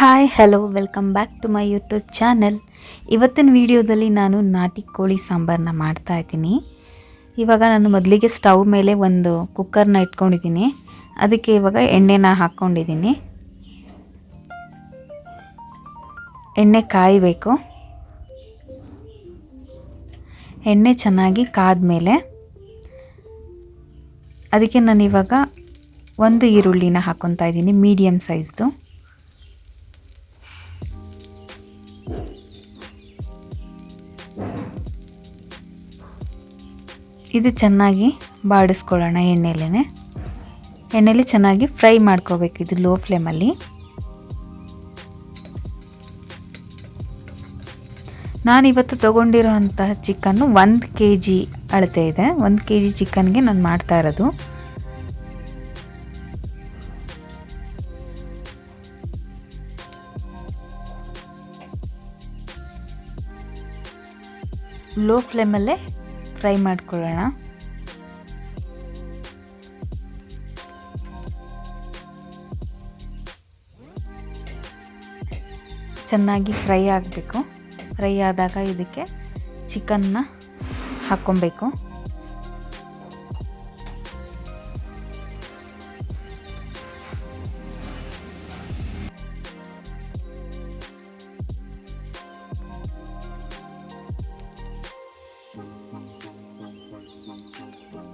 Hi hello welcome back to my YouTube channel ಇವತ್ತಿನ ವಿಡಿಯೋದಲ್ಲಿ ನಾನು ನಾಟಿ ಕೋಳಿ ಸಾಂಬಾರನ್ನ ಮಾಡ್ತಾ ಇದ್ದೀನಿ. ಇವಾಗ ನಾನು ಮೊದಲಿಗೆ ಸ್ಟವ್ ಮೇಲೆ ಒಂದು ಕುಕ್ಕರ್ನ ಇಟ್ಕೊಂಡಿದ್ದೀನಿ. ಅದಕ್ಕೆ ಇವಾಗ ಎಣ್ಣೆನ ಹಾಕ್ಕೊಂಡಿದ್ದೀನಿ. ಎಣ್ಣೆ ಕಾಯಬೇಕು. ಎಣ್ಣೆ ಚೆನ್ನಾಗಿ ಕಾದ್ಮೇಲೆ ಅದಕ್ಕೆ ನಾನು ಇವಾಗ ಒಂದು ಈರುಳ್ಳಿನ ಹಾಕ್ಕೊತಾ ಇದ್ದೀನಿ ಮೀಡಿಯಮ್ ಸೈಜ್ದು ಇದು ಚೆನ್ನಾಗಿ ಬಾಡಿಸ್ಕೊಳ್ಳೋಣ ಎಣ್ಣೆಲೇ ಎಣ್ಣೆಲಿ ಚೆನ್ನಾಗಿ ಫ್ರೈ ಮಾಡ್ಕೋಬೇಕು ಇದು ಲೋ ಫ್ಲೇಮಲ್ಲಿ. ನಾನಿವತ್ತು ತೊಗೊಂಡಿರೋ ಅಂತಹ ಚಿಕನ್ನು ಒಂದು ಕೆ ಜಿ ಅಳತೆ ಇದೆ. ಒಂದು ಕೆ ಜಿ ಚಿಕನ್ಗೆ ನಾನು ಮಾಡ್ತಾ ಇರೋದು. ಲೋ ಫ್ಲೇಮಲ್ಲೇ ಫ್ರೈ ಮಾಡ್ಕೊಳ್ಳೋಣ. ಚೆನ್ನಾಗಿ ಫ್ರೈ ಆಗಬೇಕು. ಫ್ರೈ ಆದಾಗ ಇದಕ್ಕೆ ಚಿಕನ್ನ ಹಾಕ್ಕೊಬೇಕು.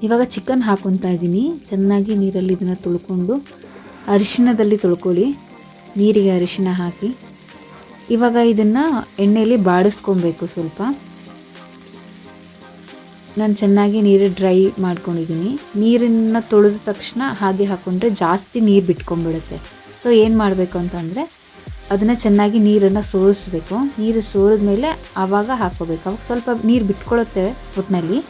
ಇವಾಗ ಚಿಕನ್ ಹಾಕೊತಾ ಇದ್ದೀನಿ. ಚೆನ್ನಾಗಿ ನೀರಲ್ಲಿ ಇದನ್ನು ತೊಳ್ಕೊಂಡು ಅರಿಶಿಣದಲ್ಲಿ ತೊಳ್ಕೊಳ್ಳಿ. ನೀರಿಗೆ ಅರಿಶಿಣ ಹಾಕಿ. ಇವಾಗ ಇದನ್ನು ಎಣ್ಣೆಯಲ್ಲಿ ಬಾಡಿಸ್ಕೊಬೇಕು ಸ್ವಲ್ಪ. ನಾನು ಚೆನ್ನಾಗಿ ನೀರು ಡ್ರೈ ಮಾಡ್ಕೊಂಡಿದ್ದೀನಿ. ನೀರನ್ನು ತೊಳೆದ ತಕ್ಷಣ ಹಾಗೆ ಹಾಕ್ಕೊಂಡ್ರೆ ಜಾಸ್ತಿ ನೀರು ಬಿಟ್ಕೊಂಡ್ಬಿಡುತ್ತೆ. ಸೊ ಏನು ಮಾಡಬೇಕು ಅಂತಂದರೆ ಅದನ್ನು ಚೆನ್ನಾಗಿ ನೀರನ್ನು ಸೋರಿಸ್ಬೇಕು. ನೀರು ಸೋರಿದ ಮೇಲೆ ಆವಾಗ ಹಾಕ್ಕೋಬೇಕು. ಅವಾಗ ಸ್ವಲ್ಪ ನೀರು ಬಿಟ್ಕೊಳ್ಳುತ್ತೆ ಒಟ್ಟಿನಲ್ಲಿ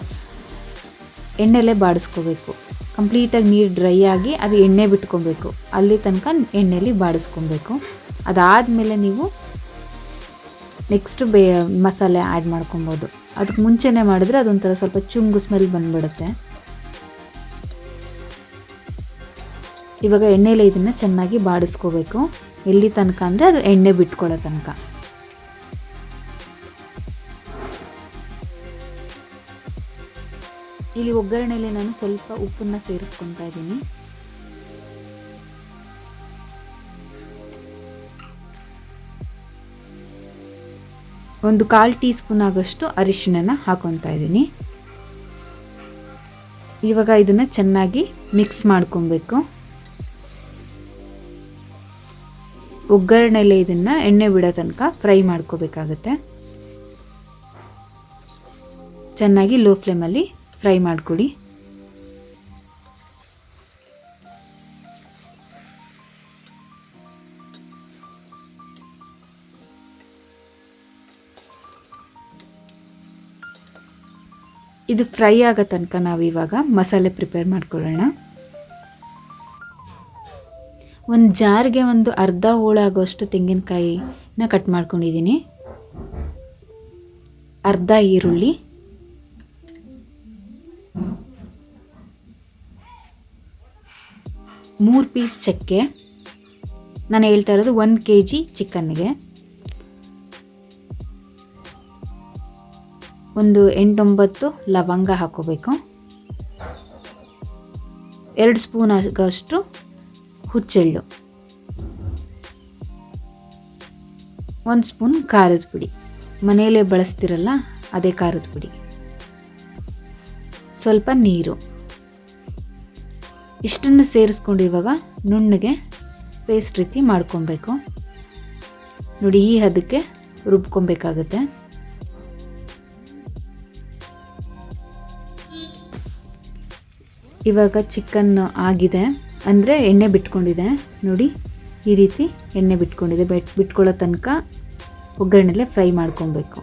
ಎಣ್ಣೆಲೆ ಬಾಡಿಸ್ಕೋಬೇಕು. ಕಂಪ್ಲೀಟಾಗಿ ನೀರು ಡ್ರೈ ಆಗಿ ಅದು ಎಣ್ಣೆ ಬಿಟ್ಕೊಬೇಕು. ಅಲ್ಲಿ ತನಕ ಎಣ್ಣೆಲಿ ಬಾಡಿಸ್ಕೊಬೇಕು. ಅದಾದಮೇಲೆ ನೀವು ನೆಕ್ಸ್ಟ್ ಬೇ ಮಸಾಲೆ ಆ್ಯಡ್ ಮಾಡ್ಕೊಬೋದು. ಅದಕ್ಕೆ ಮುಂಚೆನೇ ಮಾಡಿದ್ರೆ ಅದೊಂಥರ ಸ್ವಲ್ಪ ಚುಂಗು ಸ್ಮೆಲ್ ಬಂದ್ಬಿಡುತ್ತೆ. ಇವಾಗ ಎಣ್ಣೆಲೆ ಇದನ್ನು ಚೆನ್ನಾಗಿ ಬಾಡಿಸ್ಕೋಬೇಕು. ಎಲ್ಲಿ ತನಕ ಅಂದರೆ ಅದು ಎಣ್ಣೆ ಬಿಟ್ಕೊಳ್ಳೋ ತನಕ. ಇಲ್ಲಿ ಒಗ್ಗರಣೆಯಲ್ಲಿ ನಾನು ಸ್ವಲ್ಪ ಉಪ್ಪನ್ನು ಸೇರಿಸ್ಕೊತಾ ಇದ್ದೀನಿ. ಒಂದು ಕಾಲು ಟೀ ಸ್ಪೂನ್ ಆಗೋಷ್ಟು ಅರಿಶಿಣನ ಹಾಕೊತಾ ಇದ್ದೀನಿ. ಇವಾಗ ಇದನ್ನು ಚೆನ್ನಾಗಿ ಮಿಕ್ಸ್ ಮಾಡ್ಕೊಬೇಕು. ಒಗ್ಗರಣೆಲೆ ಇದನ್ನು ಎಣ್ಣೆ ಬಿಡೋ ತನಕ ಫ್ರೈ ಮಾಡ್ಕೋಬೇಕಾಗತ್ತೆ. ಚೆನ್ನಾಗಿ ಲೋ ಫ್ಲೇಮಲ್ಲಿ ಫ್ರೈ ಮಾಡಿಕೊಡಿ ಇದು ಫ್ರೈ ಆಗೋ ತನಕ ನಾವು ಇವಾಗ ಮಸಾಲೆ ಪ್ರಿಪೇರ್ ಮಾಡ್ಕೊಳ್ಳೋಣ. ಒಂದು ಜಾರ್ಗೆ ಒಂದು ಅರ್ಧ ಹೋಳಾಗೋಷ್ಟು ತೆಂಗಿನಕಾಯಿನ ಕಟ್ ಮಾಡ್ಕೊಂಡಿದ್ದೀನಿ. ಅರ್ಧ ಈರುಳ್ಳಿ. ಮೂರು ಪೀಸ್ ಚಕ್ಕೆ. ನಾನು ಹೇಳ್ತಾ ಇರೋದು ಒಂದು ಕೆ ಜಿ ಚಿಕನ್ಗೆ. ಒಂದು ಎಂಟೊಂಬತ್ತು ಲವಂಗ ಹಾಕೋಬೇಕು. ಎರಡು ಸ್ಪೂನ್ ಆಗೋಷ್ಟು ಹುಚ್ಚೆಳ್ಳು. ಒಂದು ಸ್ಪೂನ್ ಖಾರದ ಪುಡಿ. ಮನೆಯಲ್ಲೇ ಬಳಸ್ತಿರಲ್ಲ, ಅದೇ ಖಾರದ ಪುಡಿ. ಸ್ವಲ್ಪ ನೀರು. ಇಷ್ಟನ್ನು ಸೇರಿಸ್ಕೊಂಡು ಇವಾಗ ನುಣ್ಣಗೆ ಪೇಸ್ಟ್ ರೀತಿ ಮಾಡ್ಕೊಬೇಕು. ನೋಡಿ, ಈ ಹದಕ್ಕೆ ರುಬ್ಕೊಬೇಕಾಗತ್ತೆ. ಇವಾಗ ಚಿಕನ್ ಆಗಿದೆ. ಅಂದರೆ ಎಣ್ಣೆ ಬಿಟ್ಕೊಂಡಿದೆ. ನೋಡಿ, ಈ ರೀತಿ ಎಣ್ಣೆ ಬಿಟ್ಕೊಂಡಿದೆ. ಬೆಟ್ ಬಿಟ್ಕೊಳ್ಳೋ ತನಕ ಒಗ್ಗರಣೆಲೆ ಫ್ರೈ ಮಾಡ್ಕೊಬೇಕು.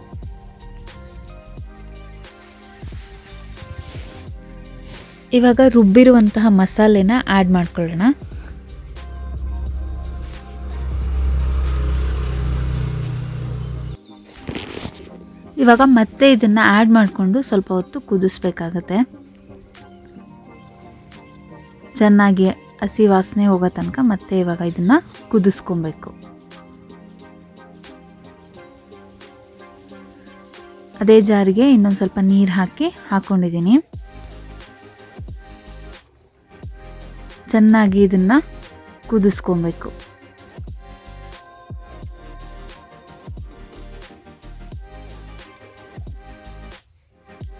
ಇವಾಗ ರುಬ್ಬಿರುವಂತಹ ಮಸಾಲೆನ ಆ್ಯಡ್ ಮಾಡ್ಕೊಳ್ಳೋಣ. ಇವಾಗ ಮತ್ತೆ ಇದನ್ನು ಆ್ಯಡ್ ಮಾಡಿಕೊಂಡು ಸ್ವಲ್ಪ ಹೊತ್ತು ಕುದಿಸ್ಬೇಕಾಗತ್ತೆ. ಚೆನ್ನಾಗಿ ಹಸಿ ವಾಸನೆ ಹೋಗೋ ತನಕ ಮತ್ತೆ ಇವಾಗ ಇದನ್ನು ಕುದಿಸ್ಕೊಬೇಕು. ಅದೇ ಜಾರಿಗೆ ಇನ್ನೊಂದು ಸ್ವಲ್ಪ ನೀರು ಹಾಕಿ ಹಾಕ್ಕೊಂಡಿದ್ದೀನಿ ಚೆನ್ನಾಗಿ ಇದನ್ನು ಕುದಿಸ್ಕೊಬೇಕು.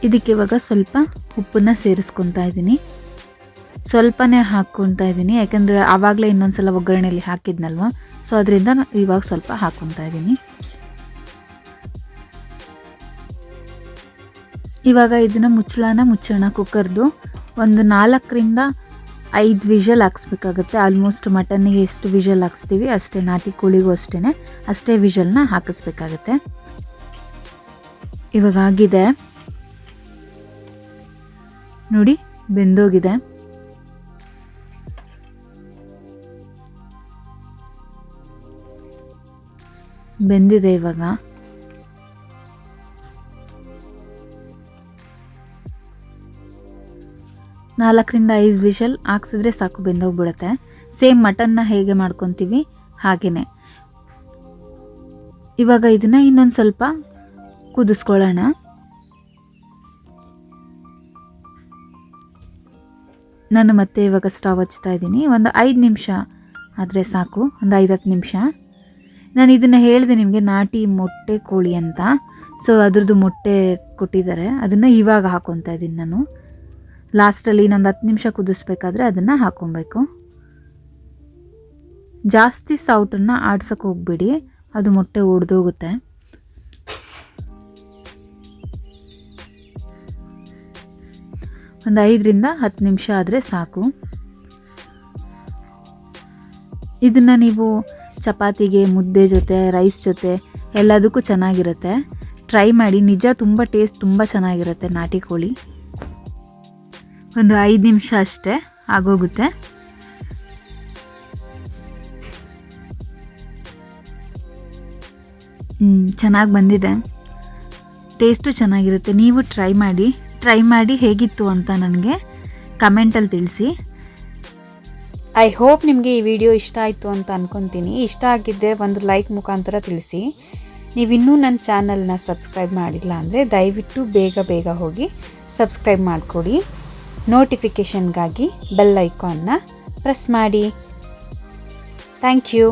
ಇದಕ್ಕೆ ಇವಾಗ ಸ್ವಲ್ಪ ಉಪ್ಪನ್ನ ಸೇರಿಸ್ಕೊತಾ ಇದ್ದೀನಿ ಸ್ವಲ್ಪನೇ ಹಾಕ್ಕೊತಾ ಇದ್ದೀನಿ ಯಾಕಂದರೆ ಆವಾಗಲೇ ಇನ್ನೊಂದು ಸಲ ಒಗ್ಗರಣೆಯಲ್ಲಿ ಹಾಕಿದ್ನಲ್ವ? ಸೊ ಅದರಿಂದ ಇವಾಗ ಸ್ವಲ್ಪ ಹಾಕ್ಕೊತಾ ಇದ್ದೀನಿ ಇವಾಗ ಇದನ್ನು ಮುಚ್ಚಳನ ಮುಚ್ಚೋಣ ಕುಕ್ಕರ್ದು ಒಂದು ನಾಲ್ಕರಿಂದ ಐದು ವಿಷಲ್ ಹಾಕ್ಸ್ಬೇಕಾಗುತ್ತೆ. ಆಲ್ಮೋಸ್ಟ್ ಮಟನ್ನಿಗೆ ಎಷ್ಟು ವಿಷಲ್ ಹಾಕ್ಸ್ತೀವಿ, ಅಷ್ಟೇ ನಾಟಿ ಕೋಳಿಗೂ ಅಷ್ಟೇ ಅಷ್ಟೇ ವಿಷಲ್ನ ಹಾಕಿಸ್ಬೇಕಾಗತ್ತೆ. ಇವಾಗ ಆಗಿದೆ. ನೋಡಿ, ಬೆಂದೋಗಿದೆ. ಬೆಂದಿದೆ ಇವಾಗ. ನಾಲ್ಕರಿಂದ ಐದು ವಿಷಲ್ ಹಾಕ್ಸಿದ್ರೆ ಸಾಕು, ಬೆಂದೋಗ್ಬಿಡುತ್ತೆ. ಸೇಮ್ ಮಟನ್ನ ಹೇಗೆ ಮಾಡ್ಕೊತೀವಿ? ಹಾಗೆಯೇ ಇವಾಗ ಇದನ್ನು ಇನ್ನೊಂದು ಸ್ವಲ್ಪ ಕುದಿಸ್ಕೊಳ್ಳೋಣ. ನಾನು ಮತ್ತೆ ಇವಾಗ ಸ್ಟವ್ ಹಚ್ತಾ ಇದ್ದೀನಿ. ಒಂದು ಐದು ನಿಮಿಷ ಆದರೆ ಸಾಕು. ಒಂದು ಐದು ಹತ್ತು ನಿಮಿಷ. ನಾನು ಇದನ್ನು ಹೇಳಿದೆ ನಿಮಗೆ, ನಾಟಿ ಮೊಟ್ಟೆ ಕೋಳಿ ಅಂತ. ಸೊ ಅದ್ರದ್ದು ಮೊಟ್ಟೆ ಕೊಟ್ಟಿದ್ದಾರೆ. ಅದನ್ನು ಇವಾಗ ಹಾಕೊತಾ ಇದ್ದೀನಿ ನಾನು. ಲಾಸ್ಟಲ್ಲಿ ಇನ್ನೊಂದು ಹತ್ತು ನಿಮಿಷ ಕುದಿಸ್ಬೇಕಾದ್ರೆ ಅದನ್ನು ಹಾಕೊಬೇಕು. ಜಾಸ್ತಿ ಸೌಟನ್ನು ಆಡ್ಸೋಕೆ ಹೋಗ್ಬೇಡಿ. ಅದು ಮೊಟ್ಟೆ ಒಡೆದೋಗುತ್ತೆ. ಒಂದು ಐದರಿಂದ ಹತ್ತು ನಿಮಿಷ ಆದರೆ ಸಾಕು. ಇದನ್ನು ನೀವು ಚಪಾತಿಗೆ, ಮುದ್ದೆ ಜೊತೆ, ರೈಸ್ ಜೊತೆ ಎಲ್ಲದಕ್ಕೂ ಚೆನ್ನಾಗಿರುತ್ತೆ. ಟ್ರೈ ಮಾಡಿ. ನಿಜ ತುಂಬ ಟೇಸ್ಟ್ ತುಂಬ ಚೆನ್ನಾಗಿರುತ್ತೆ ನಾಟಿ ಕೋಳಿ. ಒಂದು ಐದು ನಿಮಿಷ ಅಷ್ಟೇ ಆಗೋಗುತ್ತೆ. ಚೆನ್ನಾಗಿ ಬಂದಿದೆ. ಟೇಸ್ಟು ಚೆನ್ನಾಗಿರುತ್ತೆ. ನೀವು ಟ್ರೈ ಮಾಡಿ. ಟ್ರೈ ಮಾಡಿ ಹೇಗಿತ್ತು ಅಂತ ನನಗೆ ಕಮೆಂಟಲ್ಲಿ ತಿಳಿಸಿ. ಐ ಹೋಪ್ ನಿಮಗೆ ಈ ವಿಡಿಯೋ ಇಷ್ಟ ಆಯಿತು ಅಂತ ಅಂದ್ಕೊತೀನಿ ಇಷ್ಟ ಆಗಿದ್ದರೆ ಒಂದು ಲೈಕ್ ಮುಖಾಂತರ ತಿಳಿಸಿ. ನೀವಿನ್ನೂ ನನ್ನ ಚಾನಲ್ನ ಸಬ್ಸ್ಕ್ರೈಬ್ ಮಾಡಿಲ್ಲ ಅಂದರೆ ದಯವಿಟ್ಟು ಬೇಗ ಬೇಗ ಹೋಗಿ ಸಬ್ಸ್ಕ್ರೈಬ್ ಮಾಡಿಕೊಡಿ. ನೋಟಿಫಿಕೇಷನ್ಗಾಗಿ ಬೆಲ್ ಐಕಾನ್ನ ಪ್ರೆಸ್ ಮಾಡಿ. Thank you